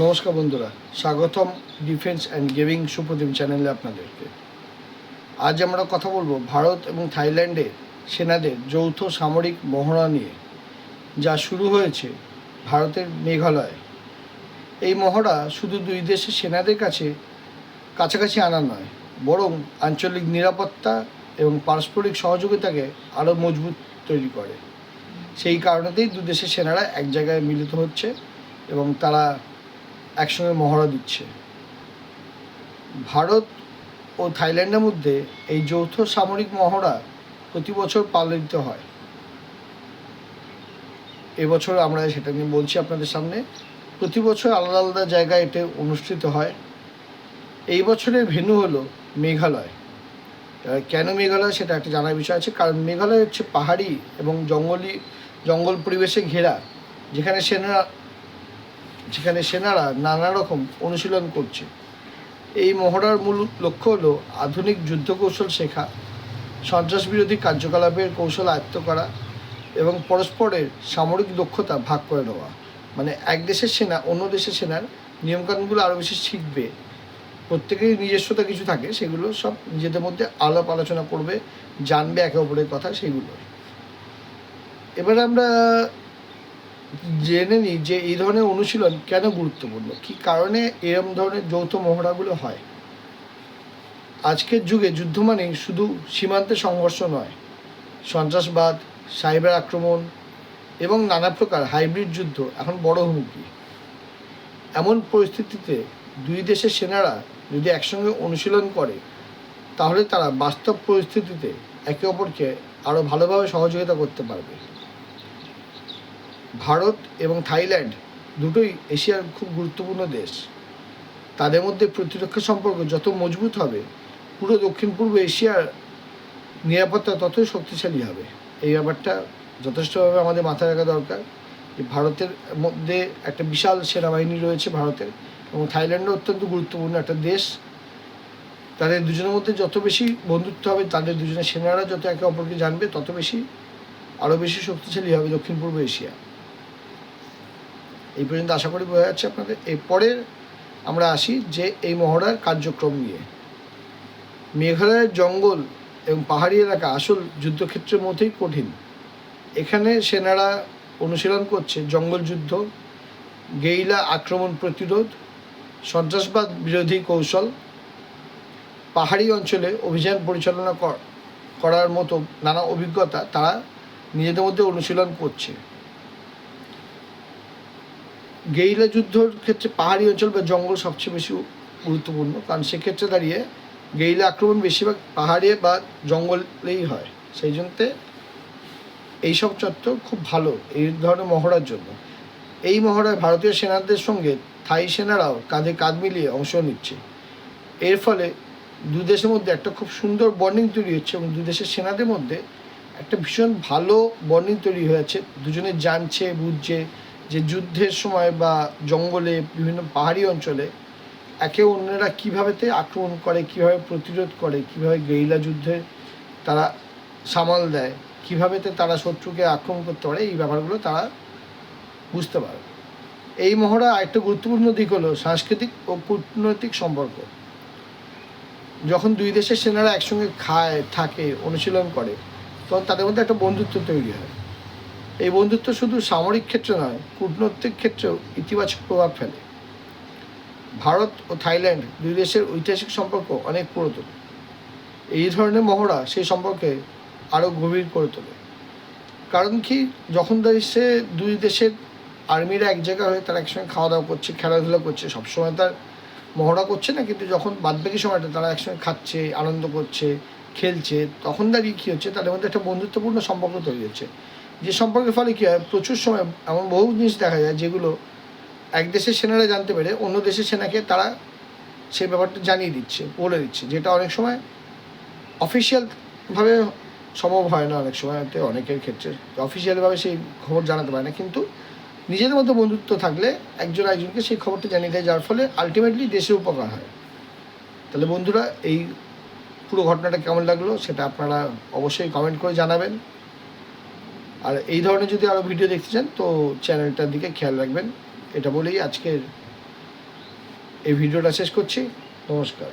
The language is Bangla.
নমস্কার বন্ধুরা, স্বাগতম ডিফেন্স অ্যান্ড গেমিং সুপ্রতিম চ্যানেলে আপনাদেরকে। আজ আমরা কথা বলব ভারত এবং থাইল্যান্ডে সেনাদের যৌথ সামরিক মহড়া নিয়ে, যা শুরু হয়েছে ভারতের মেঘালয়ে। এই মহড়া শুধু দুই দেশের সেনাদের কাছে কাছাকাছি আনা নয়, বরং আঞ্চলিক নিরাপত্তা এবং পারস্পরিক সহযোগিতাকে আরও মজবুত তৈরি করে। সেই কারণেতেই দু দেশের সেনারা এক জায়গায় মিলিত হচ্ছে এবং তারা একসঙ্গে মহড়া দিচ্ছে। ভারত ও থাইল্যান্ডের মধ্যে এই যৌথ সামরিক মহড়া প্রতি বছর পালিত হয়। এবছর আমরা সেটা নিয়ে বলছি আপনাদের সামনে। প্রতি বছর আলাদা আলাদা জায়গায় এতে অনুষ্ঠিত হয়। এই বছরের ভেন্যু হলো মেঘালয়। কেন মেঘালয় সেটা একটা জানার বিষয় আছে। কারণ মেঘালয় হচ্ছে পাহাড়ি এবং জঙ্গলি, জঙ্গল পরিবেশে ঘেরা, যেখানে সেনা যেখানে সেনারা নানা রকম অনুশীলন করছে। এই মহড়ার মূল লক্ষ্য হল আধুনিক যুদ্ধ কৌশল শেখা সন্ত্রাস বিরোধী কার্যকলাপের কৌশল আয়ত্ত করা এবং পরস্পরের সামরিক দক্ষতা ভাগ করে নেওয়া। মানে এক দেশের সেনা অন্য দেশের সেনার নিয়মকানুনগুলো আরও বেশি শিখবে। প্রত্যেকেরই নিজস্বতা কিছু থাকে, সেগুলো সব নিজেদের মধ্যে আলাপ আলোচনা করবে, জানবে একে অপরের কথা সেগুলো এবার আমরা জেনে নিই যে এই ধরনের অনুশীলন কেন গুরুত্বপূর্ণ? কি কারণে এরম ধরনের যৌথ মহড়াগুলো হয়? আজকের যুগে যুদ্ধ মানে শুধু সীমান্তে সংঘর্ষ নয়, সন্ত্রাসবাদ, সাইবার আক্রমণ এবং নানা প্রকার হাইব্রিড যুদ্ধ এখন বড় হুমকি। এমন পরিস্থিতিতে দুই দেশের সেনারা যদি একসঙ্গে অনুশীলন করে, তাহলে তারা বাস্তব পরিস্থিতিতে একে অপরকে আরও ভালোভাবে সহযোগিতা করতে পারবে। ভারত এবং থাইল্যান্ড দুটোই এশিয়ার খুব গুরুত্বপূর্ণ দেশ। তাদের মধ্যে প্রতিরক্ষা সম্পর্ক যত মজবুত হবে, পুরো দক্ষিণ পূর্ব এশিয়ার নিরাপত্তা ততই শক্তিশালী হবে। এই ব্যাপারটা যথেষ্টভাবে আমাদের মাথায় রাখা দরকার যে ভারতের মধ্যে একটা বিশাল সেনাবাহিনী রয়েছে ভারতের এবং থাইল্যান্ডও অত্যন্ত গুরুত্বপূর্ণ একটা দেশ। তাদের দুজনের মধ্যে যত বেশি বন্ধুত্ব হবে, তাদের দুজনের সেনারা যত একে অপরকে জানবে, তত বেশি আরও বেশি শক্তিশালী হবে দক্ষিণ পূর্ব এশিয়া। এই পর্যন্ত আশা করি বোঝা যাচ্ছে আপনাদের। এরপরের আমরা আসি যে এই মহড়ার কার্যক্রম নিয়ে। মেঘালয়ের জঙ্গল এবং পাহাড়ি এলাকা আসল যুদ্ধক্ষেত্রের মধ্যেই কঠিন। এখানে সেনারা অনুশীলন করছে জঙ্গল যুদ্ধ গেইলা আক্রমণ প্রতিরোধ, সন্ত্রাসবাদ বিরোধী কৌশল, পাহাড়ি অঞ্চলে অভিযান পরিচালনা কর- করার মতো নানা অভিজ্ঞতা তারা নিজেদের মধ্যে অনুশীলন করছে। গেইলা যুদ্ধর ক্ষেত্রে পাহাড়ি অঞ্চল বা জঙ্গল সবচেয়ে বেশি গুরুত্বপূর্ণ, কারণ সেক্ষেত্রে দাঁড়িয়ে গেইলা আক্রমণ বেশিরভাগ পাহাড়ে বা জঙ্গলেই হয়। সেই জন্যে এইসব চত্বর খুব ভালো, এই ধরনের মহড়ার জন্য। এই মহড়ায় ভারতীয় সেনাদের সঙ্গে থাই সেনারাও কাঁধে কাঁধ মিলিয়ে অংশ নিচ্ছে। এর ফলে দু দেশের মধ্যে একটা খুব সুন্দর বন্ডিং তৈরি হচ্ছে এবং দু দেশের সেনাদের মধ্যে একটা ভীষণ ভালো বন্ডিং তৈরি হয়েছে। দুজনে জানছে, বুঝছে যে যুদ্ধের সময় বা জঙ্গলে বিভিন্ন পাহাড়ি অঞ্চলে একে অন্যরা কীভাবেতে আক্রমণ করে, কীভাবে প্রতিরোধ করে, কীভাবে গেরিলা যুদ্ধে তারা সামাল দেয়, কীভাবেতে তারা শত্রুকে আক্রমণ করতে পারে, এই ব্যাপারগুলো তারা বুঝতে পারে। এই মহড়া আরেকটা গুরুত্বপূর্ণ দিক হলো সাংস্কৃতিক ও কূটনৈতিক সম্পর্ক। যখন দুই দেশের সেনারা একসঙ্গে খায়, থাকে, অনুশীলন করে, তখন তাদের মধ্যে একটা বন্ধুত্ব তৈরি হয়। এই বন্ধুত্ব শুধু সামরিক ক্ষেত্রে নয়, কূটনৈতিক ক্ষেত্রেও ইতিবাচক প্রভাব ফেলে। ভারত ও থাইল্যান্ড দুই দেশের ঐতিহাসিক সম্পর্ক অনেক পুরাতন। এই ধরনের মহড়া সেই সম্পর্কে আরও গভীর করে তোলে। কারণ কি, যখন দেশে দুই দেশের আর্মিরা এক জায়গা হয়ে তারা একসঙ্গে খাওয়া দাওয়া করছে, খেলাধুলা করছে, সবসময় তার মহড়া করছে না, কিন্তু যখন বাদবাকি সময়টা তারা একসঙ্গে খাচ্ছে, আনন্দ করছে, খেলছে, তখন দাঁড়িয়ে কী হচ্ছে, তাদের মধ্যে একটা বন্ধুত্বপূর্ণ সম্পর্ক তৈরি হচ্ছে। যে সম্পর্কের ফলে কী হয়? প্রচুর সময় এমন বহু জিনিস দেখা যায় যেগুলো এক দেশের সেনারা জানতে পেরে অন্য দেশের সেনাকে তারা সেই ব্যাপারটা জানিয়ে দিচ্ছে, বলে দিচ্ছে। যেটা অনেক সময় অফিসিয়ালভাবে সম্ভব হয় না অনেক সময় অনেকের ক্ষেত্রে। অফিসিয়ালভাবে সেই খবর জানাতে পারে না। কিন্তু নিজেদের মধ্যে বন্ধুত্ব থাকলে একজন একজনকে সেই খবরটা জানিয়ে দেয়, যার ফলে আলটিমেটলি দেশের উপকার হয়। তাহলে বন্ধুরা, এই পুরো ঘটনাটা কেমন লাগল সেটা আপনারা অবশ্যই কমেন্ট করে জানাবেন। আর এই ধরনের যদি আরও ভিডিও দেখতে চান, তো চ্যানেলটার দিকে খেয়াল রাখবেন। এটা বলেই আজকের এই ভিডিওটা শেষ করছি। নমস্কার।